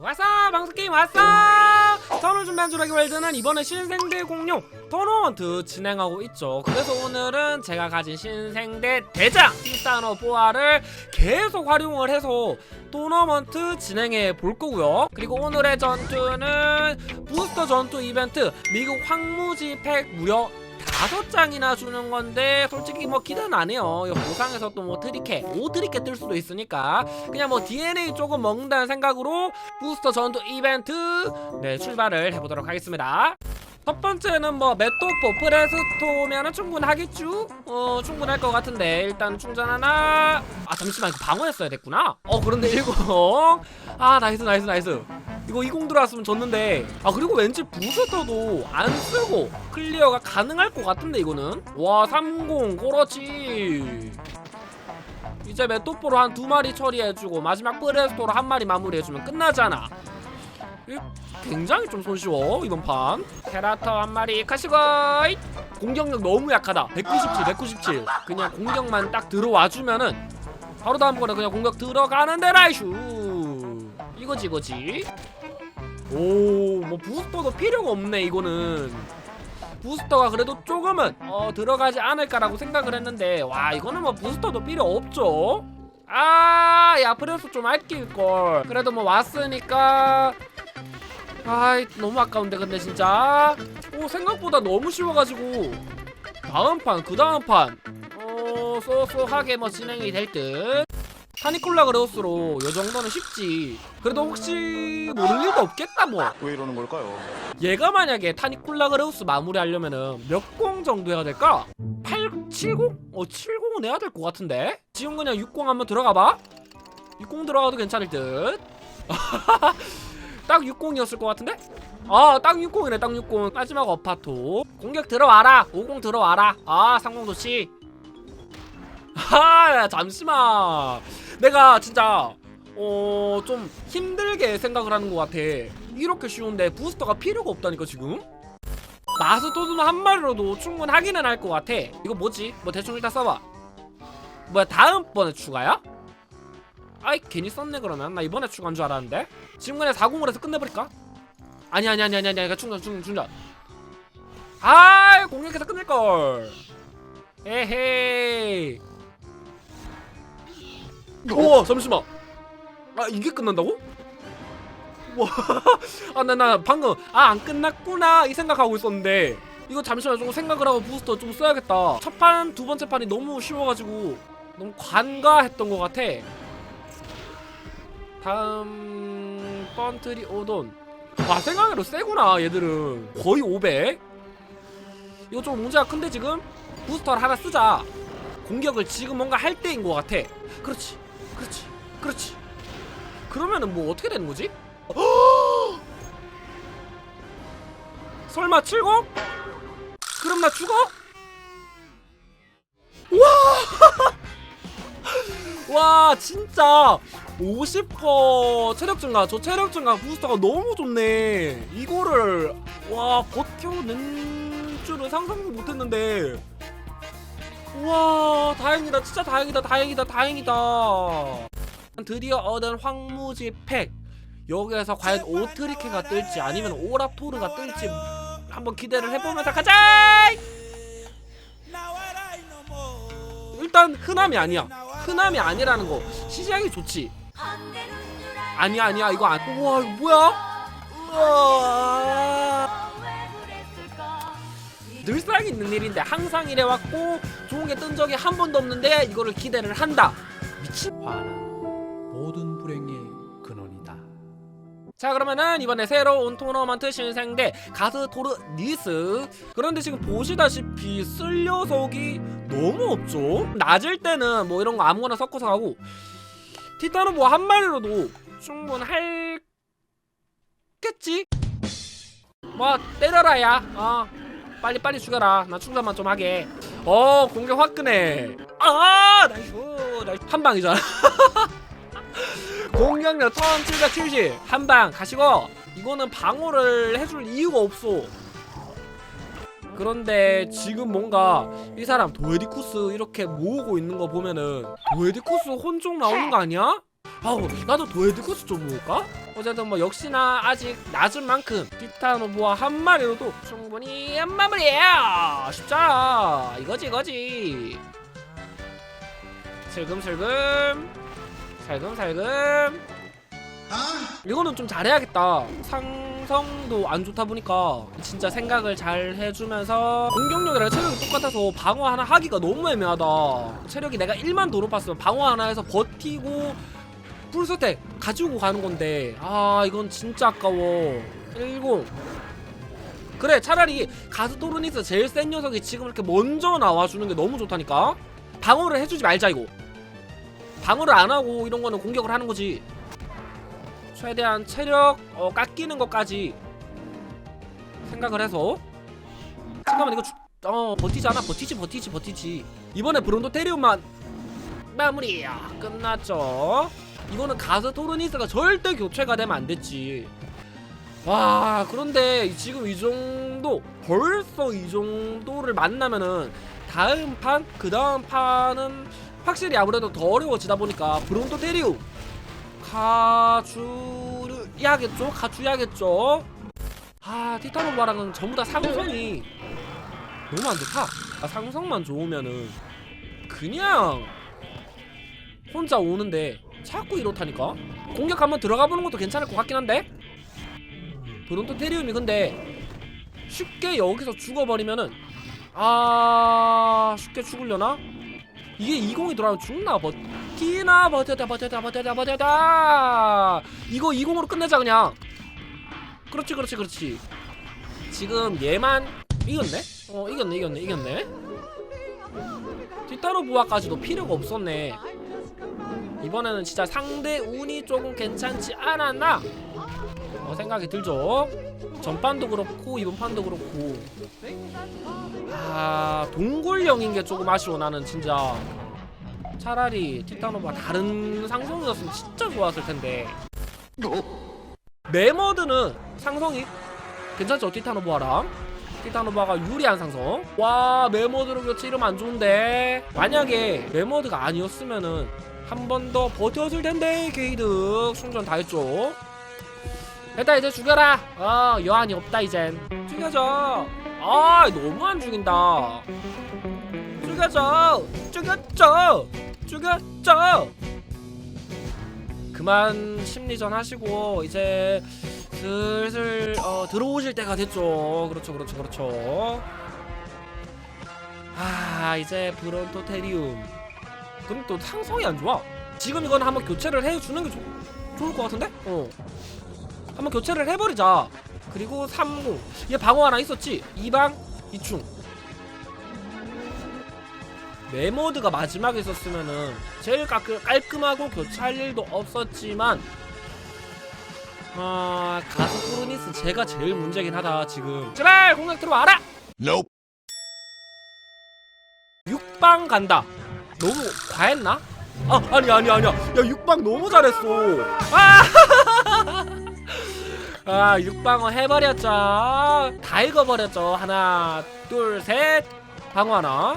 왔어! 방송 게임 왔어! 선을 준비한 주라기 월드는 이번에 신생대 공룡 토너먼트 진행하고 있죠. 그래서 오늘은 제가 가진 신생대 대장 티타노 보아를 계속 활용을 해서 토너먼트 진행해 볼 거고요. 그리고 오늘의 전투는 부스터 전투 이벤트 미국 황무지 팩 무려 다섯 장이나 주는 건데 솔직히 뭐 기대는 안 해요. 이거 보상에서 또 뭐 트리켓, 5트리켓 뜰 수도 있으니까 그냥 뭐 DNA 조금 먹는다는 생각으로 부스터 전투 이벤트 네 출발을 해보도록 하겠습니다. 첫 번째는 뭐 메토포 프레스토면은 충분하겠죠? 어 충분할 것 같은데 일단 충전 하나 아 잠시만 방어했어야 됐구나 어 그런데 10아 나이스 나이스 나이스 이거 20 들어왔으면 졌는데. 아 그리고 왠지 부스터도 안 쓰고 클리어가 가능할 것 같은데 이거는? 와30 그렇지. 이제 메토포로 한 두 마리 처리해주고 마지막 프레스토로 한 마리 마무리해주면 끝나잖아. 이 굉장히 좀 손쉬워 이번 판. 테라터 한 마리. 카시고 공격력 너무 약하다. 197 197 그냥 공격만 딱 들어와주면은 바로 다음번에 그냥 공격 들어가는데 라이슈! 이거지 이거지 오뭐 부스터도 필요가 없네 이거는. 부스터가 그래도 조금은 어 들어가지 않을까라고 생각을 했는데 와 이거는 뭐 부스터도 필요 없죠? 아야 프레스 좀 아낄걸. 그래도 뭐 왔으니까 아이 너무 아까운데 근데 진짜. 오 생각보다 너무 쉬워가지고. 다음 판 그 다음 판 어 쏘쏘하게 뭐 진행이 될듯 타니콜라 그레우스로 요 정도는 쉽지 그래도 혹시 모를 일도 없겠다 뭐 왜 이러는 걸까요? 얘가 만약에 타니콜라 그레우스 마무리하려면은 몇 공 정도 해야 될까? 8, 70? 어 70은 해야 될 것 같은데? 지금 그냥 60 한번 들어가봐 60 들어가도 괜찮을 듯 딱 60이었을 것 같은데? 아, 딱 60이네, 딱 60. 마지막 어파토. 공격 들어와라. 50 들어와라. 아, 상공 도치. 아, 야, 잠시만. 내가 진짜, 어, 좀 힘들게 생각을 하는 것 같아. 이렇게 쉬운데 부스터가 필요가 없다니까, 지금? 마스토드는 한 마리로도 충분하기는 할 것 같아. 이거 뭐지? 뭐 대충 일단 써봐. 뭐야, 다음번에 추가야? 아이 괜히 썼네 그러면 나 이번에 추가한 줄 알았는데 지금 그냥 40으로 해서 끝내버릴까? 아니 아니 아니 아니 아니 아니 충전 충전 충전 아 공격해서 끝낼걸 에헤이 오 잠시만. 아 이게 끝난다고? 와아나 나 방금 아 안 끝났구나 이 생각하고 있었는데. 이거 잠시만 좀 생각을 하고 부스터 좀 써야겠다. 첫 판 두 번째 판이 너무 쉬워가지고 너무 관가했던 것 같아. 다음 번트리 오돈. 와 생각해도 세구나 얘들은. 거의 500 이거 좀 문제가 큰데 지금? 부스터를 하나 쓰자. 공격을 지금 뭔가 할 때인 것 같아. 그렇지 그렇지 그렇지 그러면은 뭐 어떻게 되는 거지? 설마 70? 그럼 나 죽어? 와! 와 진짜 50% 체력 증가 저 체력 증가 부스터가 너무 좋네 이거를 와 버텨낸 줄은 상상도 못했는데 와 다행이다. 진짜 다행이다. 다행이다. 다행이다. 드디어 얻은 황무지 팩. 여기에서 과연 오트리케가 뜰지 아니면 오라토르가 뜰지 한번 기대를 해보면서 가자! 일단 흔함이 아니야. 흔함이 아니라는 거. 시작이 좋지. 아니야 아니야. 이거 안 우와 이거 뭐야? 우와 늘상 있는 일인데 항상 이래왔고 좋은 게 뜬 적이 한 번도 없는데 이거를 기대를 한다. 미친 화나. 모든 불행의 근원이다. 자 그러면은 이번에 새로운 토너먼트 신생대 가스 토르 니스. 그런데 지금 보시다시피 쓸 녀석이 너무 없죠? 낮을 때는 뭐 이런 거 아무거나 섞어서 가고 티타노 뭐한 마리로도 충분할겠지? 뭐 때려라 야 어 빨리 빨리 죽여라. 나 충전만 좀 하게. 어 공격 화끈해 아 나이스. 나이스. 한 방이잖아. 공격력 1770 한 방. 가시고. 이거는 방어를 해줄 이유가 없어. 그런데 지금 뭔가 이 사람 도에디쿠스 이렇게 모으고 있는 거 보면은 도에디쿠스 혼종 나오는 거 아니야? 아우 나도 도에드코스 좀 모을까? 어쨌든 뭐 역시나 아직 낮은 만큼 티타노보아 한 마리로도 충분히 한 마무리야 쉽잖아. 이거지 이거지. 슬금슬금. 살금살금. 이거는 좀 잘해야겠다. 상성도 안 좋다 보니까 진짜 생각을 잘 해주면서 공격력이랑 체력이 똑같아서 방어 하나 하기가 너무 애매하다. 체력이 내가 1만 더 높았으면 방어 하나 해서 버티고 풀스택 가지고 가는 건데 아 이건 진짜 아까워. 10 그래 차라리 가스토르니스 제일 센 녀석이 지금 이렇게 먼저 나와주는 게 너무 좋다니까? 방어를 해주지 말자 이거. 방어를 안 하고 이런 거는 공격을 하는 거지. 최대한 체력 어, 깎이는 것까지 생각을 해서. 잠깐만 이거 주, 어 버티잖아? 버티지 버티지 버티지. 이번에 브론도 테리움만. 마무리야. 끝났죠 이거는 가스 토르니스가 절대 교체가 되면 안 됐지 와 그런데 지금 이 정도 벌써 이 정도를 만나면은 다음 판 그 다음 판은 확실히 아무래도 더 어려워지다 보니까 브론토 테리움 가주야겠죠? 가주야겠죠? 아 티타노바랑은 전부 다 상성이 너무 안 좋다. 아, 상성만 좋으면은 그냥 혼자 오는데 자꾸 이렇다니까. 공격 한번 들어가 보는 것도 괜찮을 것 같긴 한데. 브론토 테리움이 근데 쉽게 여기서 죽어버리면은 아 쉽게 죽으려나? 이게 20이 돌아오면 죽나 버티나 버텨다 버텨다 버텨다 버텨다 이거 20으로 끝내자 그냥 그렇지 그렇지 그렇지 지금 얘만 이겼네? 어 이겼네 이겼네 이겼네 뒷따로 부하까지도 필요가 없었네 이번에는 진짜 상대 운이 조금 괜찮지 않았나? 어, 생각이 들죠? 전판도 그렇고 이번 판도 그렇고. 아 동굴형인 게 조금 아쉬워 나는 진짜. 차라리 티타노바 다른 상성이었으면 진짜 좋았을 텐데. 메머드는 상성이 괜찮죠 티타노바랑? 티타노바가 유리한 상성. 와 메머드로 교체 이러면 안 좋은데. 만약에 메머드가 아니었으면은 한 번 더 버텼을 텐데 게이드 충전 다 했죠? 됐다 이제 죽여라. 어 여한이 없다 이젠. 죽여줘. 아 너무 안 죽인다. 죽여줘. 죽였죠 죽였죠 그만 심리전 하시고 이제 슬슬 어, 들어오실 때가 됐죠. 그렇죠 그렇죠 그렇죠. 아 이제 브론토 테리움 그럼 또 상성이 안 좋아 지금 이건 한번 교체를 해주는 게 좋, 좋을 것 같은데? 어 한번 교체를 해버리자 그리고 30. 얘 방어 하나 있었지? 2방 2충. 메모드가 마지막에 있었으면은 제일 깔끔, 깔끔하고 교체할 일도 없었지만 아 가스 코르니스 제가 제일 문제긴 하다 지금 제발 공격 들어와라 Nope. 6방 간다 너무 과했나? 아 아니 아니 아니야 야 6방 너무 잘했어 아 아, 육방어 해버렸죠. 다 읽어버렸죠. 하나, 둘, 셋. 방어 하나.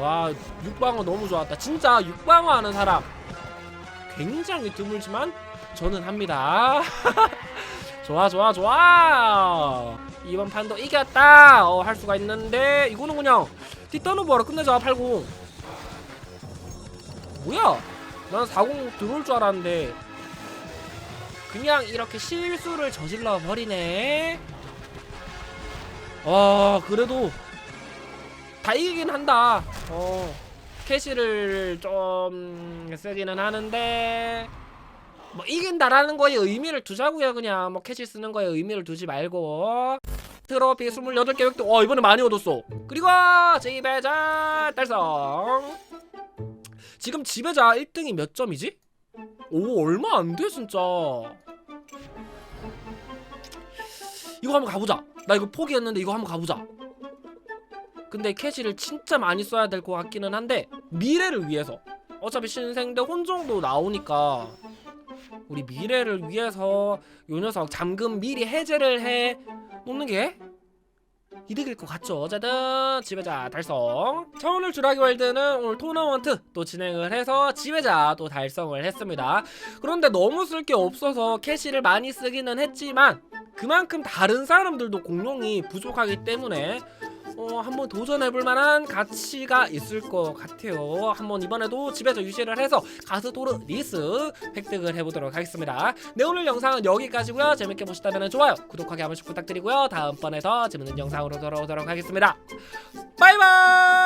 와, 육방어 너무 좋았다. 진짜 육방어 하는 사람 굉장히 드물지만 저는 합니다. 좋아, 좋아, 좋아. 이번 판도 이겼다. 어, 할 수가 있는데 이거는 그냥 티타노브하러 끝내자. 80. 뭐야? 난 40 들어올 줄 알았는데 그냥 이렇게 실수를 저질러 버리네. 와 그래도 다 이기긴 한다. 어 캐시를 좀 쓰기는 하는데 뭐 이긴다라는 거에 의미를 두자고요 그냥 뭐 캐시 쓰는 거에 의미를 두지 말고 트로피 28개 획득 어 이번에 많이 얻었어 그리고 지배자 달성 지금 지배자 1등이 몇 점이지? 오 얼마 안 돼 진짜. 이거 한번 가보자. 나 이거 포기했는데 이거 한번 가보자. 근데 캐시를 진짜 많이 써야 될 것 같기는 한데 미래를 위해서. 어차피 신생대 혼종도 나오니까 우리 미래를 위해서 요 녀석 잠금 미리 해제를 해. 놓는 게 이득일 것 같죠? 어쨌든 지배자 달성. 자 오늘 주라기 월드는 오늘 토너먼트 또 진행을 해서 지배자 또 달성을 했습니다. 그런데 너무 쓸 게 없어서 캐시를 많이 쓰기는 했지만 그만큼 다른 사람들도 공룡이 부족하기 때문에 어, 한번 도전해볼 만한 가치가 있을 것 같아요. 한번 이번에도 집에서 유지를 해서 가스도르 리스 획득을 해보도록 하겠습니다. 네, 오늘 영상은 여기까지고요. 재밌게 보셨다면 좋아요, 구독하기 한 번씩 부탁드리고요. 다음번에 더 재밌는 영상으로 돌아오도록 하겠습니다. 바이바이!